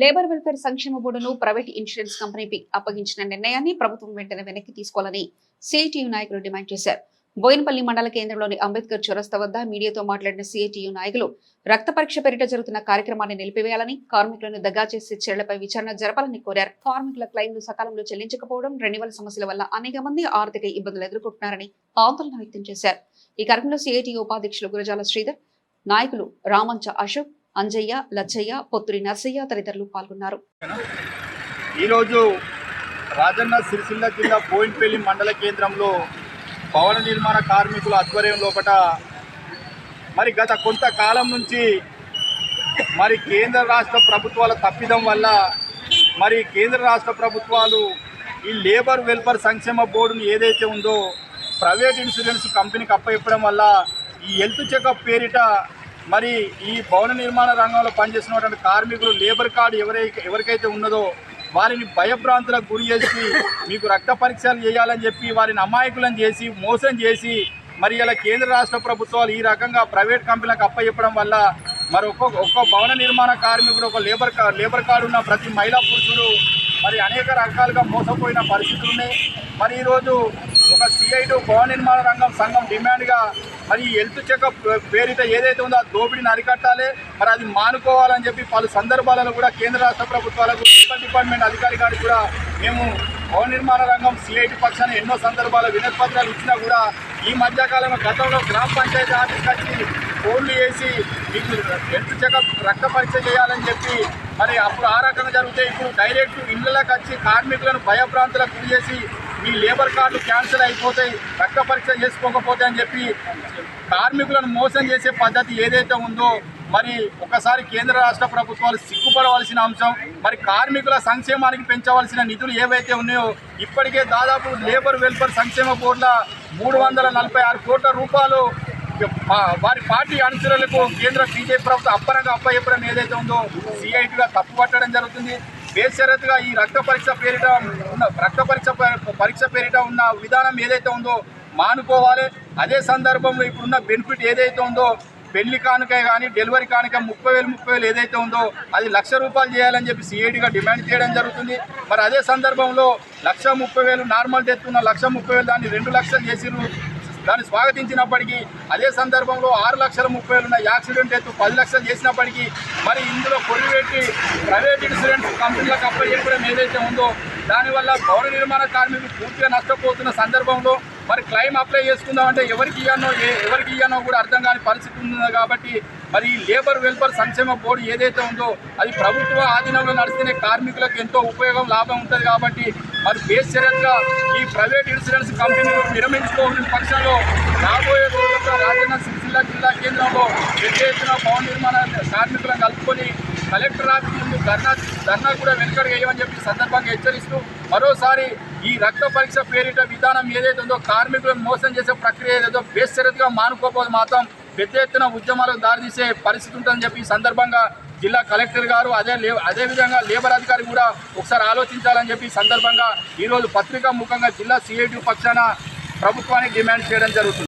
Labour welfare సంక్షేమ బోర్డును private insurance కంపెనీకి అప్పగించిన నిర్ణయాన్ని ప్రభుత్వం వెంటనే వెనక్కి తీసుకోవాలని సిఐటియు నాయకులు డిమాండ్ చేశారు. బోయినపల్లి మండల కేంద్రంలోని అంబేద్కర్ చౌరస్తా వద్ద మీడియాతో మాట్లాడిన సిఐటియు నాయకులు రక్త పరీక్ష పేరిట జరుగుతున్న కార్యక్రమాన్ని నిలిపివేయాలని కార్మికులను దగ్గా చేసే చర్యలపై విచారణ జరపాలని కోరారు. కార్మికుల క్లెయిమ్లు సకాలంలో చెల్లించకపోవడం రెన్యువల్ సమస్యల వల్ల అనేక మంది ఆర్థిక ఇబ్బందులు ఎదుర్కొంటున్నారని ఆందోళన వ్యక్తం చేశారు. ఈ కార్యక్రమంలో సిఐటియు ఉపాధ్యక్షులు గురజాల శ్రీధర్ నాయకులు రామంచ అశోక్ అంజయ్య లచ్చయ్య పొత్తురి నర్సయ్య తదితరులు పాల్గొన్నారు. ఈరోజు రాజన్న సిరిసిల్ల జిల్లా బోయిన్పల్లి మండల కేంద్రంలో భవన నిర్మాణ కార్మికుల ఆధ్వర్యం లోపల మరి గత కొంతకాలం నుంచి మరి కేంద్ర రాష్ట్ర ప్రభుత్వాల తప్పిదం వల్ల మరి కేంద్ర రాష్ట్ర ప్రభుత్వాలు ఈ లేబర్ వెల్ఫేర్ సంక్షేమ బోర్డును ఏదైతే ఉందో ప్రైవేట్ ఇన్సూరెన్స్ కంపెనీకి అప్పచెప్పడం వల్ల ఈ హెల్త్ చెకప్ పేరిట మరి ఈ భవన నిర్మాణ రంగంలో పనిచేస్తున్నటువంటి కార్మికులు లేబర్ కార్డు ఎవరైతే ఎవరికైతే ఉన్నదో వారిని భయభ్రాంతులకు గురి చేసి మీకు రక్త పరీక్షలు చేయాలని చెప్పి వారిని అమాయకులను చేసి మోసం చేసి మరి ఇలా కేంద్ర రాష్ట్ర ప్రభుత్వాలు ఈ రకంగా ప్రైవేట్ కంపెనీలకు అప్పచెప్పడం వల్ల మరి ఒక్కొక్క ఒక్క భవన నిర్మాణ కార్మికుడు ఒక లేబర్ కార్డు లేబర్ కార్డు ఉన్న ప్రతి మహిళా పురుషుడు మరి అనేక రకాలుగా మోసపోయిన పరిస్థితులు ఉన్నాయి. మరి ఈరోజు ఒక సిఐటు భవన నిర్మాణ రంగం సంఘం డిమాండ్గా మరి ఈ హెల్త్ చెకప్ పేరిట ఏదైతే ఉందో ఆ దోపిడీని అరికట్టాలి. మరి అది మానుకోవాలని చెప్పి పలు సందర్భాలలో కూడా కేంద్ర రాష్ట్ర ప్రభుత్వాలకు మున్సిపల్ డిపార్ట్మెంట్ అధికారి గారికి కూడా మేము భవన నిర్మాణ రంగం సిఐటి పక్షాన ఎన్నో సందర్భాల వినతిపత్రాలు ఇచ్చినా కూడా ఈ మధ్యకాలంలో గతంలో గ్రామ పంచాయతీ ఆఫీస్కి వచ్చి ఫోన్లు చేసి మీకు హెల్త్ చెకప్ రక్త పరీక్ష చేయాలని చెప్పి మరి అప్పుడు ఆ రకంగా జరిగితే ఇప్పుడు డైరెక్ట్ ఇళ్ళలోకి వచ్చి కార్మికులను భయభ్రాంతులకు గురి చేసి మీ లేబర్ కార్డు క్యాన్సిల్ అయిపోతాయి రక్త పరీక్ష చేసుకోకపోతే అని చెప్పి కార్మికులను మోసం చేసే పద్ధతి ఏదైతే ఉందో మరి ఒకసారి కేంద్ర రాష్ట్ర ప్రభుత్వాలు సిగ్గుపడవలసిన అంశం మరి కార్మికుల సంక్షేమానికి పెంచవలసిన నిధులు ఏవైతే ఉన్నాయో ఇప్పటికే దాదాపు లేబర్ వెల్ఫేర్ సంక్షేమ బోర్డుల మూడు వందల నలభై ఆరు కోట్ల రూపాయలు వారి పార్టీ అనుచరులకు కేంద్ర బీజేపీ ప్రభుత్వం అప్పరంగా అప్పచెప్పడం ఏదైతే ఉందో సిఐటిగా తప్పు పట్టడం జరుగుతుంది. బేషరతుగా ఈ రక్త పరీక్ష పేరిట ఉన్న రక్త పరీక్ష పరీక్ష పేరిట ఉన్న విధానం ఏదైతే ఉందో మానుకోవాలి. అదే సందర్భంలో ఇప్పుడున్న బెనిఫిట్ ఏదైతే ఉందో పెళ్ళి కానుక కానీ డెలివరీ కానుక ముప్పై వేలు ముప్పై వేలు ఏదైతే ఉందో అది లక్ష రూపాయలు చేయాలని చెప్పి సిఐడిగా డిమాండ్ చేయడం జరుగుతుంది. మరి అదే సందర్భంలో లక్ష ముప్పై వేలు నార్మల్ డెత్ ఉన్న లక్ష ముప్పై వేలు దాన్ని రెండు లక్షలు చేసిర్రు దాన్ని స్వాగతించినప్పటికీ అదే సందర్భంలో ఆరు లక్షల ముప్పై వేలు ఉన్న యాక్సిడెంట్ ఎత్తు పది లక్షలు చేసినప్పటికీ మరి ఇందులో కొద్ది పెట్టి ప్రైవేట్ ఇన్సూరెన్స్ కంపెనీలకు అప్పచెప్పడం ఏదైతే ఉందో దానివల్ల భవన నిర్మాణ కార్మికులు పూర్తిగా నష్టపోతున్న సందర్భంలో మరి క్లెయిమ్ అప్లై చేసుకుందామంటే ఎవరికి ఇయ్యానో ఏ- ఎవరికి ఇయ్యానో కూడా అర్థం కాని పరిస్థితి ఉంది కాబట్టి మరి ఈ లేబర్ వెల్ఫేర్ సంక్షేమ బోర్డు ఏదైతే ఉందో అది ప్రభుత్వ ఆధీనంలో నడిస్తేనే కార్మికులకు ఎంతో ఉపయోగం లాభం ఉంటుంది కాబట్టి మరి బేషరత్గా ఈ ప్రైవేట్ ఇన్సూరెన్స్ కంపెనీలు విరమించుకోవాల్సిన పక్షంలో రాబోయే రోజుల్లో రాజన్న సిరిసిల్ల జిల్లా కేంద్రంలో పెద్ద ఎత్తున భవన నిర్మాణ కార్మికులను కలుపుకొని కలెక్టర్ ఆఫీస్ ముందు ధర్నా ధర్నా కూడా వెనుకడు వేయమని చెప్పి సందర్భంగా హెచ్చరిస్తూ మరోసారి ఈ రక్త పరీక్ష పేరిట విధానం ఏదైతే ఉందో కార్మికులను మోసం చేసే ప్రక్రియ ఏదైతే బేషరతుగా మానుకోకపోతే మాత్రం పెద్ద ఎత్తున ఉద్యమాలకు దారితీసే పరిస్థితి ఉంటుందని చెప్పి ఈ సందర్భంగా జిల్లా కలెక్టర్ గారు అదే లే అదే విధంగా లేబర్ అధికారి కూడా ఒకసారి ఆలోచించాలని చెప్పి ఈ సందర్భంగా ఈరోజు పత్రికా ముఖంగా జిల్లా సిఐటి పక్షాన ప్రభుత్వానికి డిమాండ్ చేయడం జరుగుతుంది.